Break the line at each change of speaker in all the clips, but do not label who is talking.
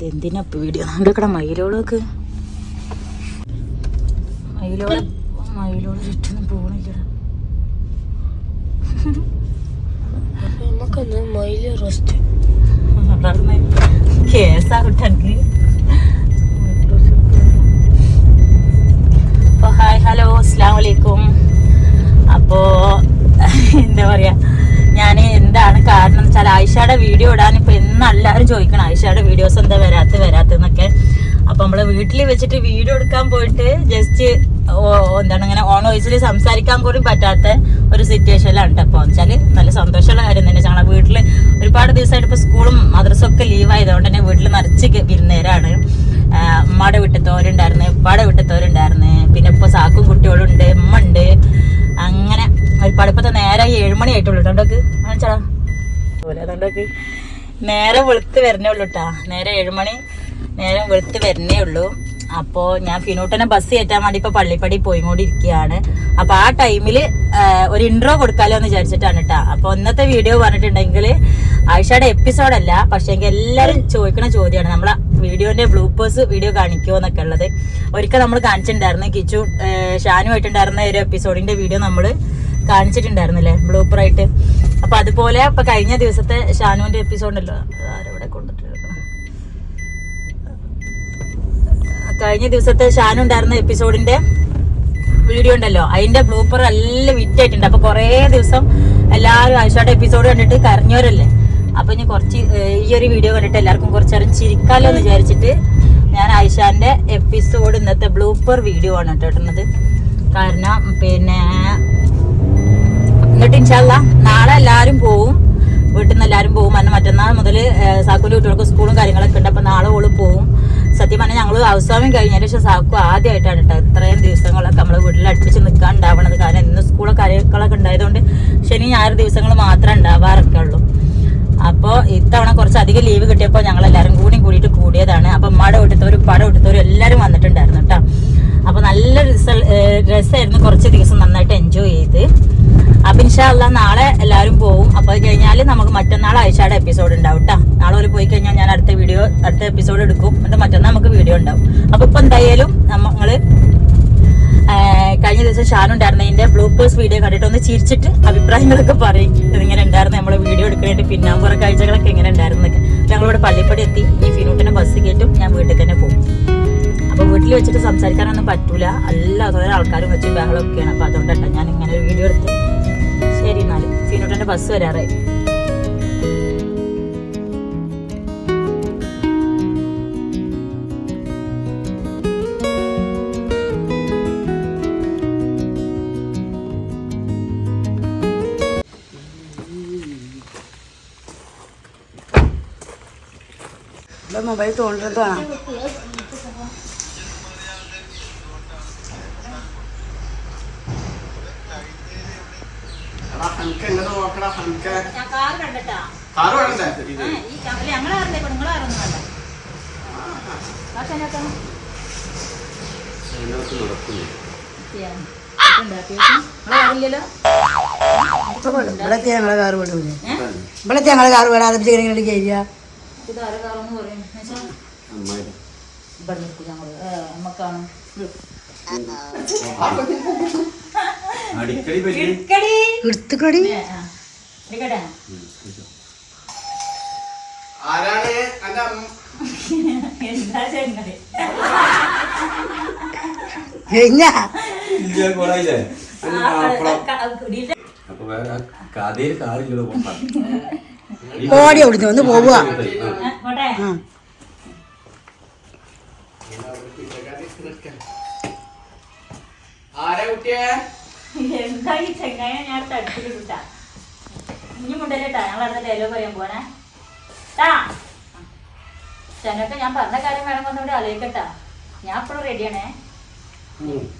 ഇതെന്തിനാ
പേടിയോ? കണ്ടക്കട മയിലോളൊക്കെ. മയിലോൾ മയിലോൾ ചുറ്റൊന്നും പോകണില്ല
നമുക്കൊന്ന് റെസ്റ്റ്.
കേസാ അപ്പോൾ ഹായ് ഹലോ അസ്സാം വലൈക്കും അപ്പോൾ എന്താ പറയാ ഞാൻ എന്താണ് കാരണം എന്ന് വെച്ചാൽ ആയിഷയുടെ വീഡിയോ ഇടാൻ ഇപ്പൊ എന്ന് എല്ലാവരും ചോദിക്കണം ആയിഷയുടെ വീഡിയോസ് എന്താ വരാത്ത വരാത്തെന്നൊക്കെ അപ്പൊ നമ്മൾ വീട്ടിൽ വെച്ചിട്ട് വീഡിയോ എടുക്കാൻ പോയിട്ട് ജസ്റ്റ് എന്താണ് ഇങ്ങനെ ഓൺ വോയിസിൽ സംസാരിക്കാൻ പോലും പറ്റാത്ത ഒരു സിറ്റുവേഷനിലാണ് കേട്ടോ അപ്പോൾ വെച്ചാൽ നല്ല സന്തോഷമുള്ള കാര്യം തന്നെ. ഞങ്ങളുടെ വീട്ടിൽ ഒരുപാട് ദിവസമായിട്ട് ഇപ്പോൾ സ്കൂളും മദ്രസും ഒക്കെ ലീവ് ആയതുകൊണ്ട് തന്നെ വീട്ടിൽ നിറച്ച് വിരുന്നേരാണ് ഉമ്മയുടെ വിട്ടത്തോരുണ്ടായിരുന്നു ഉപ്പാടെ വിട്ടത്തോരുണ്ടായിരുന്നു. പിന്നെ ഇപ്പോൾ സാക്കും കുട്ടികളുണ്ട് ഉമ്മ ഉണ്ട്. അങ്ങനെ ഒരുപാട് ഇപ്പത്തെ നേരെ ഏഴുമണി ആയിട്ടുള്ളൂ കേട്ടോ പോലെ അതുകൊണ്ടൊക്കെ നേരെ വെളുത്ത് വരണേ ഉള്ളൂ കേട്ടാ നേരെ ഏഴുമണി നേരം വെളുത്ത് വരണേ ഉള്ളൂ. അപ്പോൾ ഞാൻ ഫിനൂട്ടനെ ബസ് കയറ്റാൻ വേണ്ടി ഇപ്പൊ പള്ളിപ്പടി പോയിക്കൊണ്ടിരിക്കുകയാണ്. അപ്പൊ ആ ടൈമിൽ ഒരു ഇൻട്രോ കൊടുക്കാലോ എന്ന് വിചാരിച്ചിട്ടാണ് കേട്ടാ അപ്പൊ ഇന്നത്തെ വീഡിയോ പറഞ്ഞിട്ടുണ്ടെങ്കിൽ ആയിഷയുടെ എപ്പിസോഡല്ല പക്ഷേ എല്ലാവരും ചോദിക്കണ ചോദ്യമാണ് നമ്മളെ വീഡിയോന്റെ ബ്ലൂപ്പേഴ്സ് വീഡിയോ കാണിക്കുമോ എന്നൊക്കെ ഉള്ളത്. ഒരിക്കൽ നമ്മൾ കാണിച്ചിട്ടുണ്ടായിരുന്നു കിച്ചു ഷാനുമായിട്ടുണ്ടായിരുന്ന ഒരു എപ്പിസോഡിന്റെ വീഡിയോ നമ്മൾ കാണിച്ചിട്ടുണ്ടായിരുന്നില്ലേ ബ്ലൂപ്പറായിട്ട് അപ്പൊ അതുപോലെ ഇപ്പൊ കഴിഞ്ഞ ദിവസത്തെ ഷാനുവിന്റെ എപ്പിസോഡ് ഉണ്ടല്ലോ. ആരവിടെ കൊണ്ടിട്ട് കഴിഞ്ഞ ദിവസത്തെ ഷാനു ഉണ്ടായിരുന്ന എപ്പിസോഡിന്റെ വീഡിയോ ഉണ്ടല്ലോ. അതിന്റെ ബ്ലൂപ്പർ എല്ലാം വിറ്റായിട്ടുണ്ട്. അപ്പൊ കുറേ ദിവസം എല്ലാവരും ആയിഷയുടെ എപ്പിസോഡ് കണ്ടിട്ട് കരഞ്ഞവരല്ലേ? അപ്പൊ ഇനി കുറച്ച് ഈ ഒരു വീഡിയോ കണ്ടിട്ട് എല്ലാവർക്കും കുറച്ചേരം ചിരിക്കാലോ എന്ന് വിചാരിച്ചിട്ട് ഞാൻ ആയിഷാന്റെ എപ്പിസോഡ് ഇന്നത്തെ ബ്ലൂപ്പർ വീഡിയോ ആണ് കേട്ടോ കാരണം പിന്നെ ഇൻഷാല്ല നാളെ എല്ലാവരും പോവും. വീട്ടിൽ നിന്ന് എല്ലാവരും പോകും അന്ന് മറ്റന്നാൾ മുതൽ സാക്കുവിന്റെ കുട്ടികൾക്ക് സ്കൂളും കാര്യങ്ങളൊക്കെ ഉണ്ട്. അപ്പൊ നാളെ ഓൾ പോവും. സത്യം പറഞ്ഞാൽ ഞങ്ങൾ അവസാനം കഴിഞ്ഞതിന് ശേഷം സാക്കു ആദ്യമായിട്ടാണ് കേട്ടോ ഇത്രയും ദിവസങ്ങളൊക്കെ നമ്മൾ വീട്ടിൽ അടുപ്പിച്ച് നിൽക്കാൻ ഉണ്ടാവണത് കാരണം ഇന്ന് സ്കൂളെ കാര്യങ്ങളൊക്കെ ഉണ്ടായതുകൊണ്ട് ശനി ഞായർ ദിവസങ്ങൾ മാത്രമേ ഉണ്ടാവാറൊക്കെ ഉള്ളൂ അപ്പോൾ ഇത്തവണ കുറച്ച് അധികം ലീവ് കിട്ടിയപ്പോൾ ഞങ്ങൾ എല്ലാവരും കൂടി കൂടിയിട്ട് കൂടിയതാണ്. അപ്പം ഉമ്മയുടെ വീട്ടിലത്തവരും പട വീട്ടിലത്തവരും എല്ലാവരും വന്നിട്ടുണ്ടായിരുന്നു കേട്ടോ അപ്പോൾ നല്ല രസ രസമായിരുന്നു കുറച്ച് ദിവസം നന്നായിട്ട് എൻജോയ് ചെയ്ത്. ഇൻഷാല്ല നാളെ എല്ലാവരും പോവും. അപ്പൊ കഴിഞ്ഞാൽ നമുക്ക് മറ്റന്നാൾ ആഴ്ചയുടെ എപ്പിസോഡ് ഉണ്ടാവും കേട്ടോ നാളെ ഒരു പോയി കഴിഞ്ഞാൽ ഞാൻ അടുത്ത വീഡിയോ അടുത്ത എപ്പിസോഡ് എടുക്കും. എന്നിട്ട് മറ്റന്നാൾ നമുക്ക് വീഡിയോ ഉണ്ടാവും. അപ്പൊ ഇപ്പൊ എന്തായാലും നമ്മൾ കഴിഞ്ഞ ദിവസം ഷാൻ ഉണ്ടായിരുന്നതിന്റെ ബ്ലൂപ്പേഴ്സ് വീഡിയോ കണ്ടിട്ട് ഒന്ന് ചിരിച്ചിട്ട് അഭിപ്രായങ്ങളൊക്കെ പറയും. ഇതിങ്ങനെ ഉണ്ടായിരുന്നു നമ്മൾ വീഡിയോ എടുക്കാനായിട്ട് പിന്നാമ്പുറ കാഴ്ചകളൊക്കെ എങ്ങനെ ഉണ്ടായിരുന്നൊക്കെ ഞങ്ങളിവിടെ പള്ളിപ്പടി എത്തി. ഈ ഫിനൂട്ടിനെ ബസ് കയറ്റും ഞാൻ വീട്ടിൽ തന്നെ പോകും അപ്പൊ വീട്ടിൽ വെച്ചിട്ട് സംസാരിക്കാനൊന്നും പറ്റൂല. അല്ലാതെ ആൾക്കാരും വെച്ച് ബഹളമൊക്കെയാണ്. അപ്പൊ അതുകൊണ്ടാണ് ഞാൻ ഇങ്ങനെ ഒരു വീഡിയോ എടുത്ത് എന്നാൽ ബസ് വരാറായി
മൊബൈൽ തോണ്ടുന്നതാണ്
ഞാൻ കാർ കണ്ടിട്ടാ.
കാറ് വേണ്ടേ?
ഈ ഞങ്ങളാറില്ലേ നിങ്ങളാറൊന്നും വേണ്ട. പക്ഷെ അതിനകത്ത് നിങ്ങളറിയില്ലല്ലോ
ഇവിടത്തെ ഞങ്ങളെ കാറ് വിടൂലേ ഇവിടത്തെ ഞങ്ങളെ കാറ് വിടാതെ ഇങ്ങനെ കയറിയ
ഇത് ആരെ കാറെന്ന് പറയും? ഇവിടെ നിൽക്കും ഞങ്ങൾ. നമുക്കാണ് നമ്മക്കാണ്
ആരാണ് എന്റെ
എന്താ
കൊണ്ടാ.
ഓടി അവിടുന്ന് ഒന്ന് പോവുക.
ആരാ കുട്ടിയെ?
എന്താ ഈ ചെങ്ങായ ഞാൻ തടുത്തിട്ട് കിട്ടാ ഇനി മുണ്ടല്ലേട്ടാ ഞങ്ങൾ അടുത്ത ഡയലോഗ് പറയാൻ പോണേ ടാ ചെന്നൊക്കെ ഞാൻ പറഞ്ഞ കാര്യം വേണം ഒന്നുകൂടി ആലോചിക്കട്ടാ. ഞാൻ ഇപ്പോഴും റെഡിയാണേ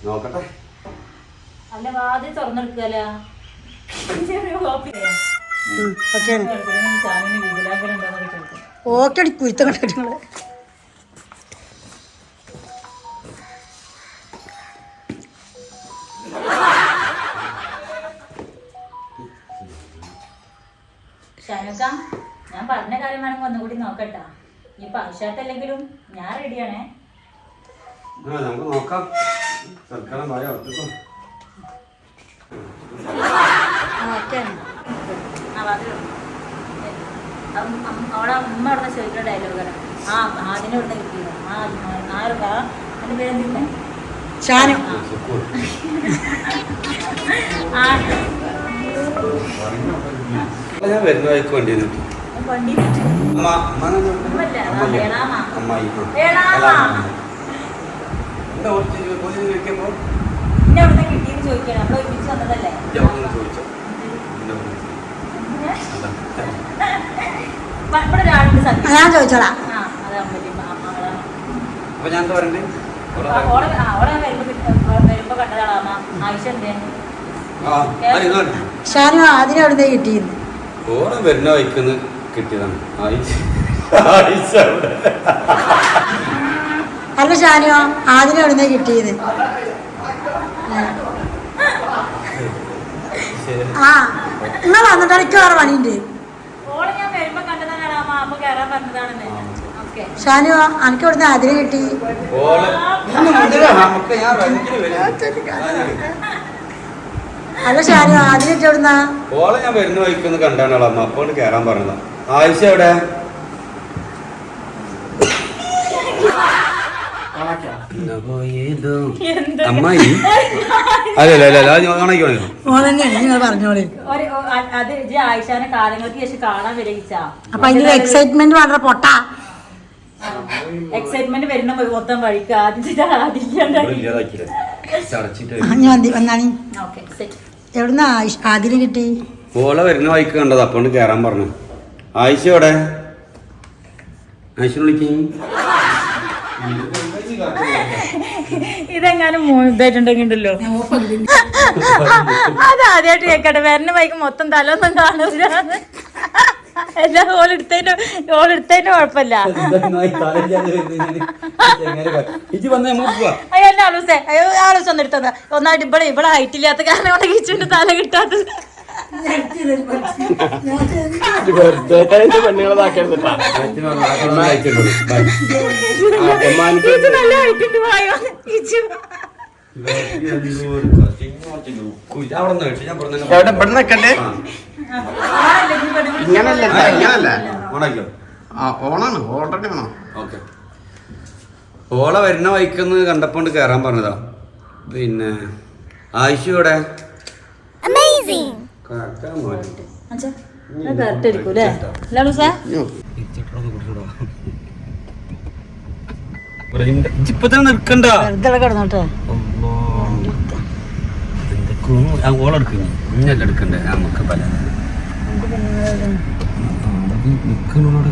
നോക്കട്ടെ.
അല്ല വാതിൽ തുറന്നെടുക്കല്ലോ
ഓക്കെ. കുരുത്തങ്ങളെ കുരുത്തം
ഷാനുക്ക ഞാൻ പറഞ്ഞ കാര്യം വേണമെങ്കിൽ ഒന്നുകൂടി നോക്കട്ടാ. ഈ ആവശ്യമായിട്ടല്ലെങ്കിലും ഞാൻ റെഡിയാണേ
നമുക്ക് നോക്കാം. തൽക്കാലം ഭയം ഒത്തുക്കോ
ആ വാതിൽ അവിടെ അമ്മ അവിടെ ചോദിക്കുന്ന ഡയലോഗാണ് ആ ആദ്യം ഇവിടെ കിട്ടിയത് ആ ആ അതിന്റെ പേരെന്തിരുന്നേ
ഷാനു.
ആ.
ഞാൻ വരുന്ന വഴിക്ക് വണ്ടി
ഞാൻ ചോദിച്ചോളാം.
അപ്പൊ ഞാൻ എന്താ പറയണ്ടേ?
ഷാനു അതിനെ എവിടുന്ന് കിട്ടിയിരുന്നു
ഓളെ വരുന്ന വഴിക്കുന്ന് കിട്ടിയതാണ്. ആയിഷ ആയിഷ അവിടെ.
അല്ല ഷാനിയോ ആദ്യം എവിടുന്ന് കിട്ടിയത്? ആ നിങ്ങൾ വന്നിട്ട് എനിക്ക് വേറെ പണിയുണ്ട്. ഷാനു എനിക്ക് ഇവിടുന്ന് അതിന് കിട്ടി
ഓളെ ഒന്ന് മുണ്ടിലാ, നമുക്ക് ഞാൻ റെന്റിന് വരും.
അല്ല ഷാനു കിട്ടി എവിടുന്നാ?
ഓളെ ഞാൻ വരുന്ന വഴിക്കൊന്ന് കണ്ടാണ് അമ്മ അപ്പോണ്ട് കേറാൻ പറഞ്ഞതാ. ആയിഷ എവിടെ? അമ്മായി? അല്ല അല്ല അല്ല അത്
ഇജ്ജ് ആയിഷാനെ കാലങ്ങൾക്ക് ശേഷം കാണാൻ വിലയിച്ചാ.
അപ്പൊ അതിന്റെ എക്സൈറ്റ്മെന്റ് വളരെ പൊട്ടാ.
എക്സൈറ്റ്മെന്റ് വരുന്ന മൊത്തം വഴിക്ക് ആദ്യം ആദ്യം
ഞാൻ
ഓക്കെ സെറ്റ്
എവിടുന്നാ അതിന് കിട്ടി?
ഓളെ വരുന്ന വൈക്ക് കണ്ടത് അപ്പോൾ കയറാൻ പറഞ്ഞു. ആയിഷ എവിടെ? ആയിഷ വിളിക്കും.
ഇതെങ്ങാനും മൂന്നിട്ടുണ്ടെങ്കിണ്ടല്ലോ അതാദ്യമായിട്ട് കേക്കട്ടെ. വരുന്ന വൈക്ക് മൊത്തം തലൊന്നും കാണൂല. എല്ലാം കുഴപ്പമില്ല. അയ്യോ എന്നെ അയ്യോ ഒന്ന് എടുത്തത് ഒന്നായിട്ട് ഇവിടെ ഇവിടെ ഹൈറ്റ് ഇല്ലാത്ത കാരണം കിച്ചുവിന്റെ തല കിട്ടാത്തത് കിച്ചു നല്ല ഹൈറ്റ് ഉണ്ട് വായോ. കിച്ചു
എവിടെ ഇവിടെ നിൽക്കണ്ടേ ഇങ്ങനല്ല ഇങ്ങനല്ല?
ഓണാക്കിയോ?
ആ ഓണാണ്. ഓൾറെഡി ആണോ
ഓക്കെ. ഓള വരുന്ന വൈക്കെന്ന് കണ്ടപ്പോണ്ട് കേറാൻ പറഞ്ഞതാ. പിന്നെ ആയിഷു ഇവിടെ നിൽക്കണ്ട. ഓളെടുക്കുന്നു ഇന്നല്ല എടുക്കണ്ടേ? നമുക്ക് പല. നിൽക്കണോട്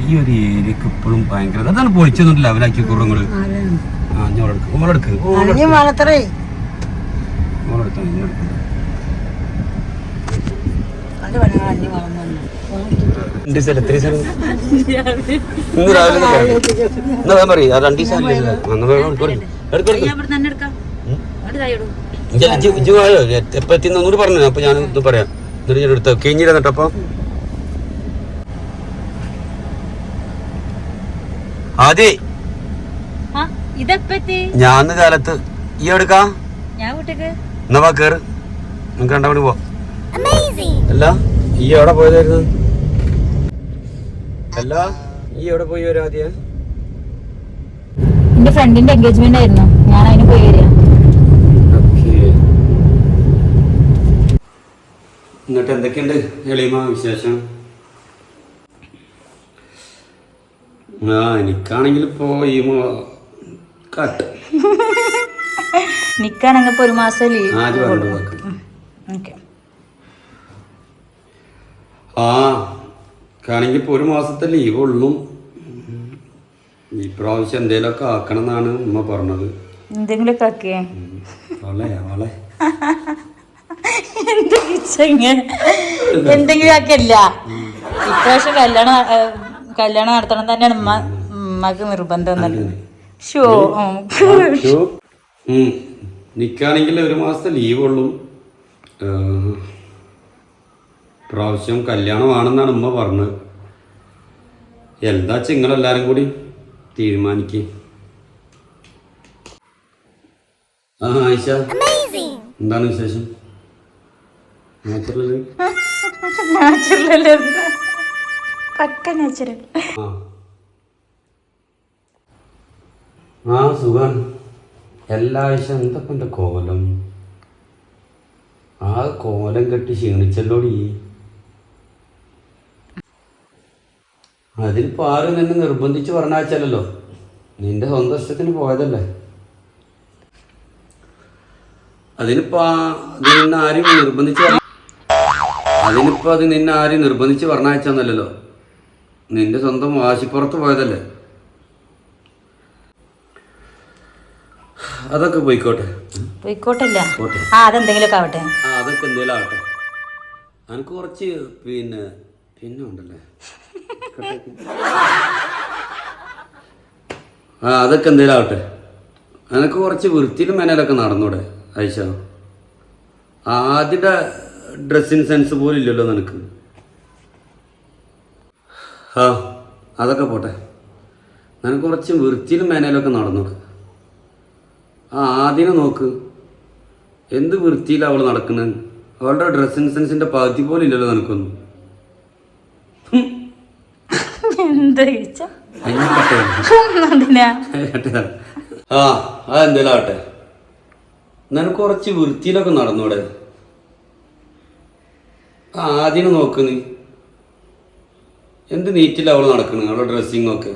ഈ ഒരു ഏരിയക്ക് ഇപ്പോഴും ഭയങ്കര അതാണ് പൊളിച്ചൊന്നും ലെവലാക്കി കുറങ്ങൾ ആ ഞോളെടുക്ക് ഓളെടുക്ക് ഓളെടുത്ത ഇന്നെടുക്കണ്ട
രണ്ട്
എത്ര ഇന്ന് രാവിലെ. എന്നാ ഞാൻ പറയും ആ രണ്ട് ദിവസം ഒന്നുകൂടി പറഞ്ഞു അപ്പൊ ഞാൻ ഇത് പറയാം. എന്നിട്ട് ഞാൻ എടുത്ത കഴിഞ്ഞില്ല എന്നിട്ടപ്പൊ അതെ
ആ ഇതെപ്പത്തി
ഞാൻ കാലത്ത് ഈ എടുക്കാ. എന്നാ വാ കേറ്. നമുക്ക് രണ്ടാമത് പോവാം. പോ അല്ല ഈ എവിടെ പോയതായിരുന്നു? അല്ല. ഈ എവിടെ പോയി വരാതിയ
എന്റെ ഫ്രണ്ടിന്റെ എൻഗേജ്മെന്റ് ആയിരുന്നു. ഞാൻ അതിന് പോയി വരിക.
എന്നിട്ട് എന്തൊക്കെയുണ്ട് എളിമ വിശേഷം? ആ എനിക്കാണെങ്കിൽ ഇപ്പോ ഈ കട്ട്
നിക്കാണെങ്കിൽ ഇപ്പൊ ഒരു മാസം ലീവ്
ആ കാണെങ്കിൽ ഇപ്പോൾ ഒരു മാസത്തെ ലീവ് ഉള്ളൂ. ഈ പ്രാവശ്യം എന്തേലൊക്കെ ആക്കണം എന്നാണ് ഉമ്മ പറഞ്ഞത്.
എന്തെങ്കിലുമൊക്കെ ആക്കിയേ? എന്ത് കിച്ചങ്ങ് എന്തെങ്കിലും ആക്കിയല്ല. ഇപ്രാവശ്യം കല്യാണം കല്യാണം നടത്തണം തന്നെയാണ് ഉമ്മ ഉമ്മക്ക് നിർബന്ധം ഷോ
നിൽക്കുകയാണെങ്കിൽ ഒരു മാസത്തെ ലീവ് ഉള്ളൂ. പ്രാവശ്യം കല്യാണമാണെന്നാണ് ഉമ്മ പറഞ്ഞത്. എന്താ വെച്ചാൽ നിങ്ങളെല്ലാരും കൂടി തീരുമാനിക്ക്. ആ ആയിഷ. എന്താണ് വിശേഷം? നാച്ചുറൽ
നാച്ചുറൽ പക്ക നാച്ചുറൽ.
ആ. സുഖം. എല്ലാ ആഴ്ച എന്താ എന്റെ കോലം? ആ കോലം കെട്ടി ക്ഷീണിച്ചല്ലോടി. അതിനിപ്പോ ആരും നിന്നെ നിർബന്ധിച്ച് പറഞ്ഞാച്ചല്ലോ നിന്റെ സ്വന്തം ഇഷ്ടത്തിന് പോയതല്ലേ. അതിനിപ്പോ അത് നിന്നെ ആരും നിർബന്ധിച്ച് പറഞ്ഞ- അതിനിപ്പോ അത് നിന്നെ ആരും നിർബന്ധിച്ച് പറഞ്ഞയച്ചെന്നല്ലോ നിന്റെ സ്വന്തം വാശിപ്പുറത്ത് പോയതല്ലേ. അതൊക്കെ പോയിക്കോട്ടെ.
പോയിക്കോട്ടല്ല. ആ ആവട്ടെ.
ആ അതൊക്കെ എന്തെങ്കിലും ആവട്ടെ. എനിക്ക് കുറച്ച് പിന്നെ പിന്നെ ഉണ്ടല്ലേ. ആ അതൊക്കെ എന്തേലും ആവട്ടെ എനിക്ക് കുറച്ച് വൃത്തിയിലും മേനലൊക്കെ നടന്നൂടെ ആയിഷ? ആദ്യത്തെ ഡ്രസ്സിങ് സെൻസ് പോലും ഇല്ലല്ലോ നിനക്ക്. ആ അതൊക്കെ പോട്ടെ. നിനക്ക് കുറച്ച് വൃത്തിയിലും മേനയിലൊക്കെ നടന്നൂടെ ആ ആദ്യം നോക്ക്. എന്ത് വൃത്തിയിലാണ് അവൾ നടക്കുന്നത് അവളുടെ ഡ്രസ്സിങ് സെൻസിന്റെ പകുതി പോലും ഇല്ലല്ലോ നിനക്കൊന്നും.
എന്താ ചോദിച്ചാ
അതിനാ ആ അതെന്തേലും ആവട്ടെ. നിനക്ക് കുറച്ച് വൃത്തിയിലൊക്കെ നടന്നൂടെ ആ ആദ്യം നോക്ക് നീ. എന്ത് നീറ്റില്ല അവൾ നടക്കണ് അവളുടെ ഡ്രസ്സിങ് ഒക്കെ?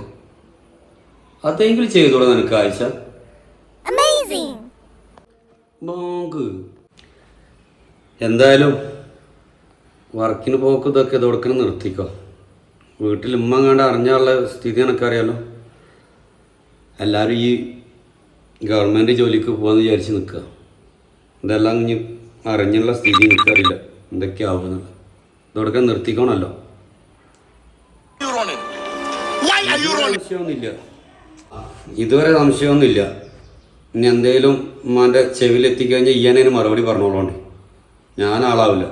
അതെങ്കിലും ചെയ്തോടെ നിനക്ക് ആഴ്ച. ബാങ്ക് എന്തായാലും വർക്കിന് പോക്ക് ഇതൊക്കെ ഇതോടക്കണം നിർത്തിക്കോ. വീട്ടിൽ ഉമ്മ കണ്ട് അറിഞ്ഞാലുള്ള സ്ഥിതി എനിക്കറിയാലോ എല്ലാവരും ഈ ഗവൺമെന്റ് ജോലിക്ക് പോകാമെന്ന് വിചാരിച്ച് നിൽക്കുക ഇതെല്ലാം ഇനി അറിഞ്ഞുള്ള സ്ഥിതി എനിക്കറിയില്ല. എന്തൊക്കെയാവുമെന്നുള്ളത്. ഇതോടൊക്കെ നിർത്തിക്കണമല്ലോ സംശയമൊന്നുമില്ല. ഇതുവരെ സംശയമൊന്നുമില്ല. ഇനി എന്തേലും ഉമ്മാന്റെ ചെവിയിൽ എത്തിക്കഴിഞ്ഞാൽ ഇയ്യാനേന് മറുപടി പറഞ്ഞോളൂ ഞാൻ ആളാവില്ല